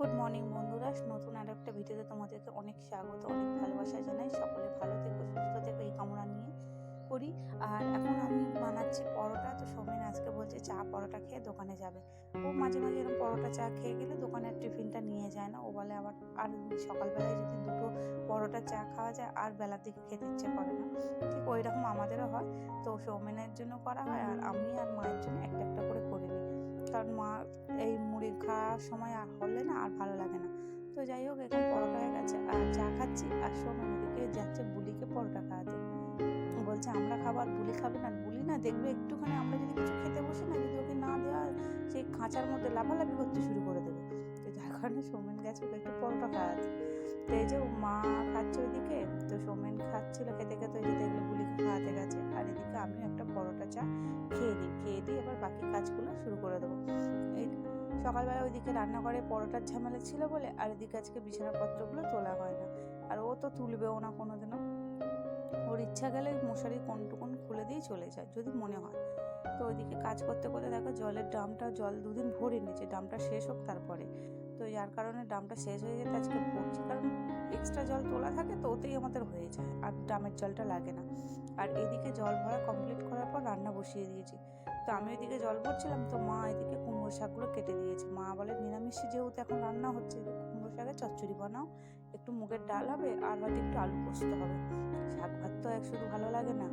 Good morning বন্ধুরা। নতুন আর একটা ভিডিওতে তোমাদেরকে অনেক স্বাগত, অনেক ভালোবাসা জানাই। সকলে ভালো থেকো, সুস্থ থেকো, এই কামনা নিয়ে করি। আর এখন আমি বানাচ্ছি পরোটা। তো সৌমেন আজকে বলছে চা পরোটা খেয়ে দোকানে যাবে। ও মাঝে মাঝে এরকম পরোটা চা খেয়ে গেলে দোকানের টিফিনটা নিয়ে যায় না। ও বলে আবার আর সকালবেলায় যদি দুটো পরোটা চা খাওয়া যায়, আর বেলার দিকে খেতে ইচ্ছে করে না। ঠিক ওই রকম আমাদেরও হয়। তো সৌমেনের জন্য করা হয় আর আমি আর মায়ের জন্য একটা একটা করে করে নিই। কারণ মা এই মুড়ি খাওয়ার সময় আর হলে না আর ভালো লাগে না। তো যাই হোক, এখন পরোটা হয়ে গেছে। আর চা খাচ্ছি। আর সোমন ওদিকে যাচ্ছে বুলিকে পরোটা খাওয়াতে। বলছে, আমরা খাবার বুলি খাবে না। বুলি না দেখবে একটুখানি আমরা যদি কিছু খেতে বসি না, যদি ওকে না দেওয়া সেই খাঁচার মধ্যে লাফালাফি করতে শুরু করে দেবে। কারণে সৌমেন গেছে, ওকে একটু পরোটা খাওয়াতে। তো এই যে মা খাচ্ছে ওইদিকে, তো সৌমেন খাচ্ছিল, খেতে খেতে ওই যে দেখলে বুলিকে খাওয়াতে গেছে। আর এদিকে আমিও একটা পরোটা চা খেয়ে দিই খেয়ে দিয়ে এবার বাকি কাজগুলো শুরু করে দেবো। এই সকালবেলা ওইদিকে রান্নাঘরে পরোটার ঝামেলা ছিল বলে, আর এদিকে আজকে বিছানাপত্রগুলো তোলা হয় না। আর ও তো তুলবেও না কোনোদিনও। ওর ইচ্ছা গেলে মশারি কোনটুকুন খুলে দিয়ে চলে যায়, যদি মনে হয়। তো ওইদিকে কাজ করতে করতে দেখো জলের ড্রামটা জল দুদিন ভরে নিয়েছে, ড্রামটা শেষ হোক তারপরে। তো যার কারণে ড্রামটা শেষ হয়ে যেতে আজকে ভরছি কারণ এক্সট্রা জল তোলা থাকে তো ওতেই আমাদের হয়ে যায়, আর ড্রামের জলটা লাগে না। আর এদিকে জল ভরা কমপ্লিট করার পর রান্না বসিয়ে দিয়েছি। তো আমি ওইদিকে জল ভরছিলাম, তো মা এদিকে কুমড়ো শাকগুলো কেটে দিয়েছে। মা বলে নিরামিষে যেহেতু এখন রান্না হচ্ছে, কুমড়ো শাকের চচ্চড়ি বানাও, একটু মুগের ডাল হবে আর হয়তো একটু আলু পোস্ত হবে। শাক ভাত তো এক শুধু ভালো লাগে না।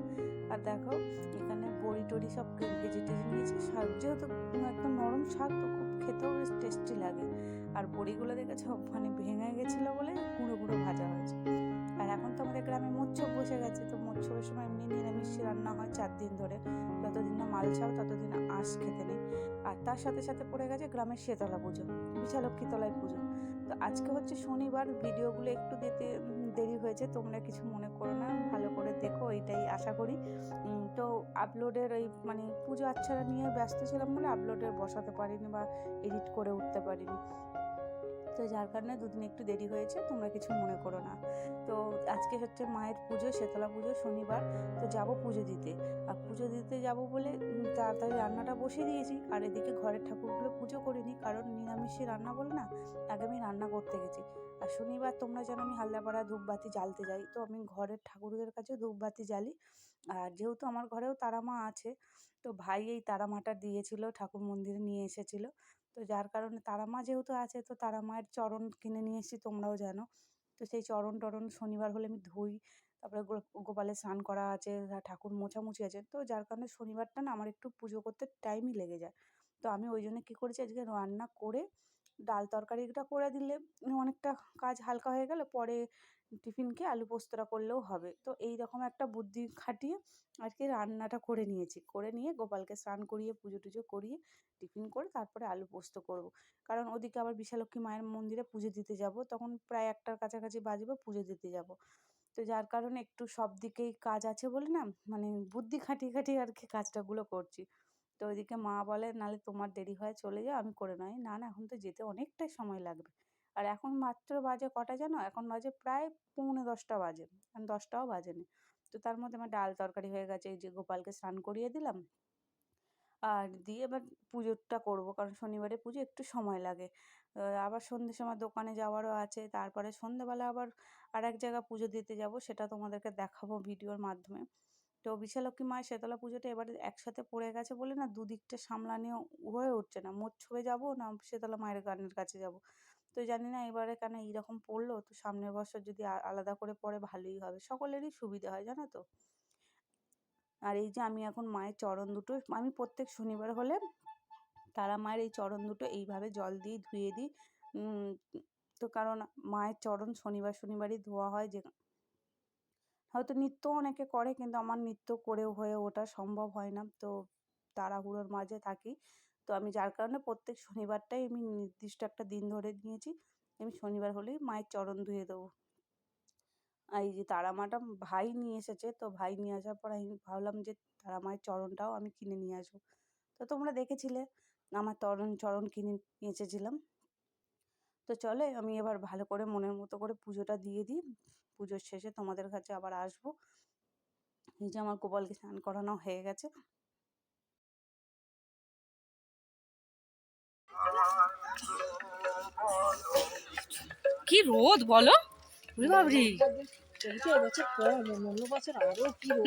আর দেখো, এখানে বড়ি টড়ি সব ভেজে টেজে নিয়েছে। শাক যেহেতু একদম নরম শাক, তো খুব খেতেও বেশ টেস্টি লাগে। আর বড়িগুলো দেখেছ? মানে ভেঙে গেছিল বলে গুঁড়ো গুঁড়ো ভাজা হয়েছে। আর এখন তো আমাদের গ্রামে মোচ্ছব বসে গেছে, তো মোচ্ছবের সময় এমনি নিরামিষ রান্না হয় চার দিন ধরে। যতদিন না মাল ছাও ততদিন আঁশ খেতে নেই। আর তার সাথে সাথে পড়ে গেছে গ্রামের শেতলা পুজো, বিশালক্ষী তলায় পুজো। তো আজকে হচ্ছে শনিবার, ভিডিওগুলো একটু দিতে দেরি হয়েছে, তোমরা কিছু মনে করো না, ভালো করে দেখো, এইটাই আশা করি। তো আপলোডের ওই মানে পুজো আচ্ছারা নিয়ে ব্যস্ত ছিলাম বলে আপলোডের বসাতে পারিনি বা এডিট করে উঠতে পারিনি। তো যার কারণে দুদিন একটু দেরি হয়েছে, তোমরা কিছু মনে করো না। তো আজকে হচ্ছে মায়ের পুজো শেতলা পুজো, শনিবার। তো যাব পুজো দিতে। আর পুজো দিতে যাব বলে তাড়াতাড়ি রান্নাটা বসিয়ে দিয়েছি। আর এদিকে ঘরের ঠাকুরগুলো পুজো করিনি, কারণ নিরামিষে রান্না বলে না, আগে আমি রান্না করতে গেছি। আর শনিবার তোমরা জানো আমি হালদাপাড়া ধূপবাতি জ্বালতে যাই, তো আমি ঘরের ঠাকুরদের কাছে ধূপবাতি জ্বালি। আর যেহেতু আমার ঘরেও তারামা আছে, তো ভাই এই তারামাটা দিয়েছিল, ঠাকুর মন্দিরে নিয়ে এসেছিল। তো যার কারণে তারা মা যেহেতু আছে, তো তারা মায়ের চরণ কিনে নিয়ে এসেছি, তোমরাও জানো। তো সেই চরণ টরণ শনিবার হলে আমি ধুই, তারপরে গো- গোপালের স্নান করা আছে ঠাকুর মোছামুছি আছে। তো যার কারণে শনিবারটা না আমার একটু পুজো করতে টাইমই লেগে যায়। তো আমি ওই জন্য কী করেছি, আজকে রান্না করে, ডাল তরকারিটা করে দিলে অনেকটা কাজ হালকা হয়ে গেলে, পরে টিফিনকে আলু পোস্তটা করলেও হবে। তো এই রকম একটা বুদ্ধি খাটিয়ে আজকে রান্নাটা করে নিয়েছি। করে নিয়ে গোপালকে স্নান করিয়ে, পুজো টুজো করিয়ে টিফিন করে তারপরে আলু পোস্ত করব। কারণ ওদিকে আবার বিশালক্ষী মায়ের মন্দিরে পুজো দিতে যাব। তখন প্রায় একটার কাছাকাছি বাজবে, পুজো দিতে যাব। তো যার কারণে একটু সব দিকেই কাজ আছে বলে না মানে বুদ্ধি খাটিয়ে খাটিয়ে আর কি কাজটাগুলো করছি। তো ওইদিকে মা বলে, নালে তোমার দেরি হয়, চলে যাও, আমি করে নয় না না, এখন তো যেতে অনেকটাই সময় লাগবে। আর এখন মাত্র বাজে কটা জানো? এখন বাজে প্রায় পৌনে দশটা বাজে। এখন দশটাও বাজেনি। তো তার মধ্যে আমার ডাল তরকারি হয়ে গেছে, এই যে গোপালকে স্নান করিয়ে দিলাম। আর দিয়ে এবার পুজোটা করব, কারণ শনিবারে পুজো একটু সময় লাগে। আবার সন্ধ্যের সময় দোকানে যাওয়ারও আছে। তারপরে সন্ধ্যেবেলা আবার আর এক জায়গায় পুজো দিতে যাব, সেটা তোমাদেরকে দেখাবো ভিডিওর মাধ্যমে। তো বিশালক্ষী মায়ের শেতলা পুজোটা এবারে একসাথে পড়ে গেছে বলে না, দুদিকটা সামলানিও হয়ে উঠছে না। মোচ্ছবে যাব না শেতলা মায়ের গানের কাছে যাব? তো জানি না এবারে কেন এইরকম পড়ল। তো সামনের বছর যদি আলাদা করে পড়ে ভালোই হবে। সকলেরই সুবিধা হয়, জানো তো। আর এই যে আমি এখন মায়ের চরণ দুটো, আমি প্রত্যেক শনিবার হলে তারা মায়ের এই চরণ দুটো এইভাবে জল দিয়ে ধুয়ে দিই। তো কারণ মায়ের চরণ শনিবার শনিবারই ধোয়া হয় যে হয়তো নিত্য অনেকে করে, কিন্তু আমার নিত্য করেও হয়ে ওঠা সম্ভব হয় না। তো তাড়াহুড়োর মাঝে থাকি। তো আমি যার কারণে প্রত্যেক শনিবারটাই আমি নির্দিষ্ট একটা দিন ধরে নিয়েছি। আমি শনিবার হলেই মায়ের চরণ ধুয়ে দেবো। এই যে তারা মাটা ভাই নিয়ে এসেছে, তো ভাই নিয়ে আসার পর আমি ভাবলাম যে তারা মায়ের চরণটাও আমি কিনে নিয়ে আসব। তো তোমরা দেখেছিলে, আমার তরণ চরণ কিনে নিয়ে এসেছিলাম তো চলে আমি এবার ভালো করে মনের মতো করে পুজোটা দিয়ে দিই। পুজোর শেষে তোমাদের কাছে আবার আসব। এই যে আমার গোপালকে স্নান করানো হয়ে গেছে। কি রোদ বলো? বাবরি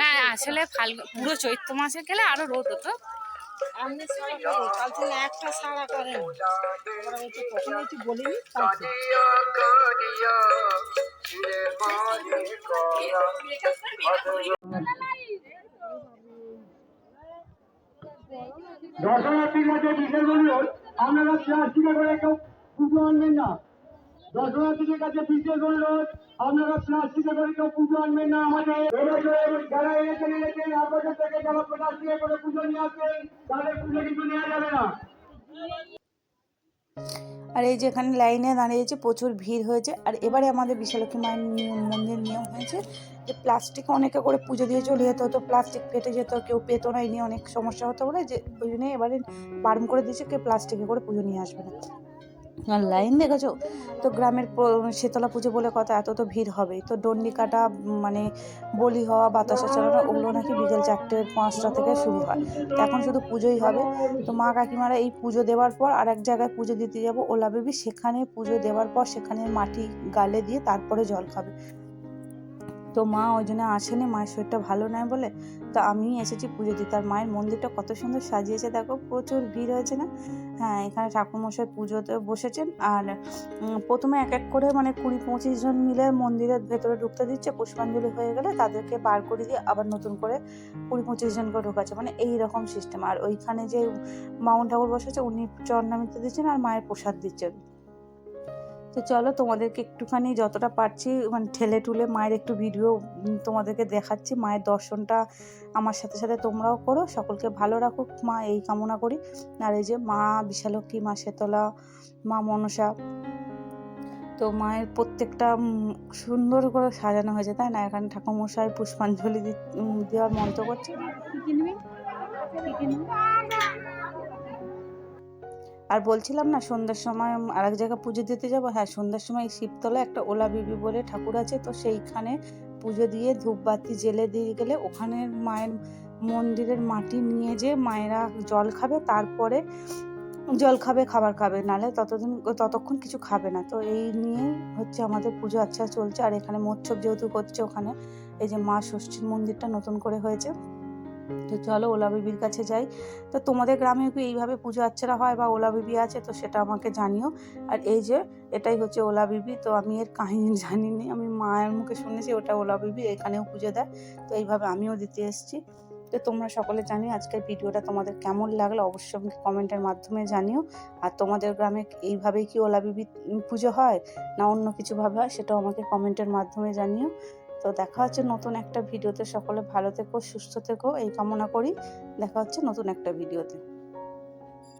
না আসলে ফাল্গুন পুরো চৈত্র মাসে গেলে আরও রোদ হতো। একটা সারা করে বলিনি দর্শনার্থীর কাছে বিশেষ অনুরোধ আপনারা প্লাস্টিকে করে কেউ পুজো আনবেন না। দর্শনার্থীদের কাছে বিশেষ অনুরোধ আপনারা প্লাস্টিকে করে কেউ পুজো আনবেন না আমাদের যারা এনেছেন এনেছেন থেকে যারা প্লাস্টিকে করে পুজো নিয়ে তাদের পুজো কিন্তু নেওয়া যাবে না আর এই যে এখানে লাইনে দাঁড়িয়েছে প্রচুর ভিড় হয়েছে, আর এবারে আমাদের বিশালক্ষী মায়ের নিয়ম, মন্দির নিয়ম হয়েছে যে প্লাস্টিক অনেকে করে পুজো দিয়ে চলে যেত হতো প্লাস্টিক ফেটে যেত, কেউ পেতো না, এই নিয়ে অনেক সমস্যা হতো বলে যে ওই জন্য এবারে বারণ করে দিয়েছে, কেউ প্লাস্টিকে করে পুজো নিয়ে আসবে না। লাইন দেখেছ? তো গ্রামের শীতলা পুজো বলে কথা, এত তো ভিড় হবে। তো ডন্ডি কাটা মানে বলি হওয়া বাতাসা চালানো, ওগুলো নাকি বিকেল চারটে, পাঁচটা থেকে শুরু হয়। তো এখন শুধু পুজোই হবে। তো মা কাকিমারা এই পুজো দেওয়ার পর আর এক জায়গায় পুজো দিতে যাব, ওলা বেবি সেখানে পুজো দেওয়ার পর সেখানে মাটি গালে দিয়ে তারপরে জল খাবে। তো মা ওই জন্য আসেনি, মায়ের শরীরটা ভালো নয় বলে তো আমি এসেছি পুজো দিতে। আর মায়ের মন্দিরটা কত সুন্দর সাজিয়েছে, দেখো প্রচুর ভিড় হয়েছে না? হ্যাঁ এখানে ঠাকুরমশাই পুজোতে বসেছেন আর প্রথমে এক এক করে মানে কুড়ি পঁচিশ জন মিলে মন্দিরের ভেতরে ঢুকতে দিচ্ছে, পুষ্পাঞ্জলি হয়ে গেলে তাদেরকে বার করে দিয়ে আবার নতুন করে কুড়ি পঁচিশ জন করে ঢোকাচ্ছে। মানে এই রকম সিস্টেম আর ওইখানে যে মাউন্ট ঠাকুর বসেছে উনি চরনামিতে দিচ্ছেন আর মায়ের প্রসাদ দিচ্ছেন। তো চলো তোমাদেরকে একটুখানি যতটা পারছি মানে ঠেলে টুলে মায়ের একটু ভিডিও তোমাদেরকে দেখাচ্ছি। মায়ের দর্শনটা আমার সাথে সাথে তোমরাও করো। সকলকে ভালো রাখুক। মা এই কামনা করি। আর এই যে মা বিশালক্ষী মা শেতলা, মা মনসা, তো মায়ের প্রত্যেকটা সুন্দর করে সাজানো হয়েছে, তাই না? এখানে ঠাকুরমশাই পুষ্পাঞ্জলি দেওয়ার মন্ত্র করছে। আর বলছিলাম না, সন্ধ্যার সময় আর এক জায়গায় পুজো দিতে যাব। হ্যাঁ সন্ধ্যার সময় এই শিবতলায় একটা ওলা বিবি বলে ঠাকুর আছে, তো সেইখানে পুজো দিয়ে ধূপবাতি জেলে দিয়ে গেলে ওখানে মায়ের মন্দিরের মাটি নিয়ে যে মায়েরা জল খাবে, তারপরে জল খাবে, খাবার খাবে। নালে ততদিন, ততক্ষণ কিছু খাবে না। তো এই নিয়ে হচ্ছে আমাদের পুজো আচ্ছা চলছে। আর এখানে মৎসব যেহেতু করছে ওখানে, এই যে মা ষষ্ঠীর মন্দিরটা নতুন করে হয়েছে। তো চলো ওলা বিবির কাছে যাই। তো তোমাদের গ্রামেও কি এইভাবে পুজো আচ্ছারা হয় বা ওলা বিবি আছে? তো সেটা আমাকে জানিও। আর এই যে, এটাই হচ্ছে ওলা বিবি তো আমি এর কাহিনী জানিনি। আমি মায়ের মুখে শুনেছি ওটা ওলা বিবি এখানেও পুজো দেয়। তো এইভাবে আমিও দিতে এসেছি। তো তোমরা সকলে জানিও আজকের ভিডিওটা তোমাদের কেমন লাগল? অবশ্যই আমাকে কমেন্টের মাধ্যমে জানিও। আর তোমাদের গ্রামে এইভাবেই কি ওলা বিবি পুজো হয় না অন্য কিছুভাবে হয়, সেটাও আমাকে কমেন্টের মাধ্যমে জানিও। তো দেখা হচ্ছে নতুন একটা ভিডিওতে। সকলে ভালো থেকো, সুস্থ থেকো, এই কামনা করি। দেখা হচ্ছে নতুন একটা ভিডিওতে।